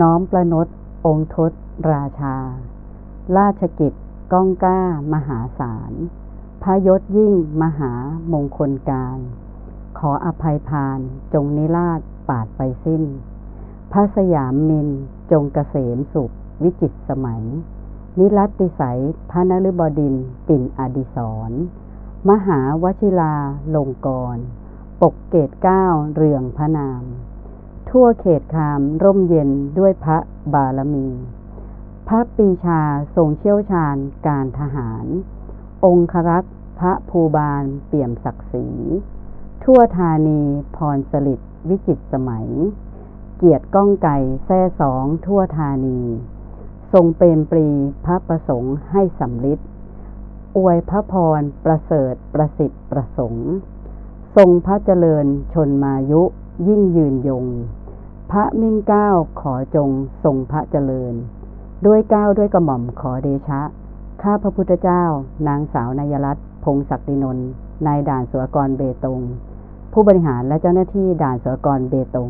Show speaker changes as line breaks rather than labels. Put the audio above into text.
น้อมประนตองค์ทศราชา ราชกิจก้องก้ามหาศาลพระยศยิ่งมหามงคลการ ขออภัยพานจงนิราชปาดไปสิ้น พระสยามมินจงเกษมสุขวิจิตสมัย นิรัตติสัยพระนฤบดินปิ่นอดิศรมหาวชิราลงกร ปกเกตเก้าเรืองพระนาม ทั่วเขตคามร่มเย็นด้วยพระบารมี พระปีชาทรงเชี่ยวชาญการทหาร องครักษ์พระภูบาลเปี่ยมศักดิ์ศรี ทั่วธานีพรสลิดวิจิตสมัย เกียรติก้องไก่แท่สองทั่วธานี ทรงเปรมปรีพระประสงค์ให้สำลิดอวยพระพรประเสริฐประสิทธิ์ประสงค์ ทรงพระเจริญชนมายุ ยิ่งยืนยง พระมิ่งเก้าขอจงทรงพระเจริญ ด้วยเก้าวด้วยกระหม่อมขอเดชะ ข้าพระพุทธเจ้า นางสาวนายรัตน์พงศักดินนท์นายด่านสุรกรเบตง ผู้บริหารและเจ้าหน้าที่ด่านสุรกรเบตง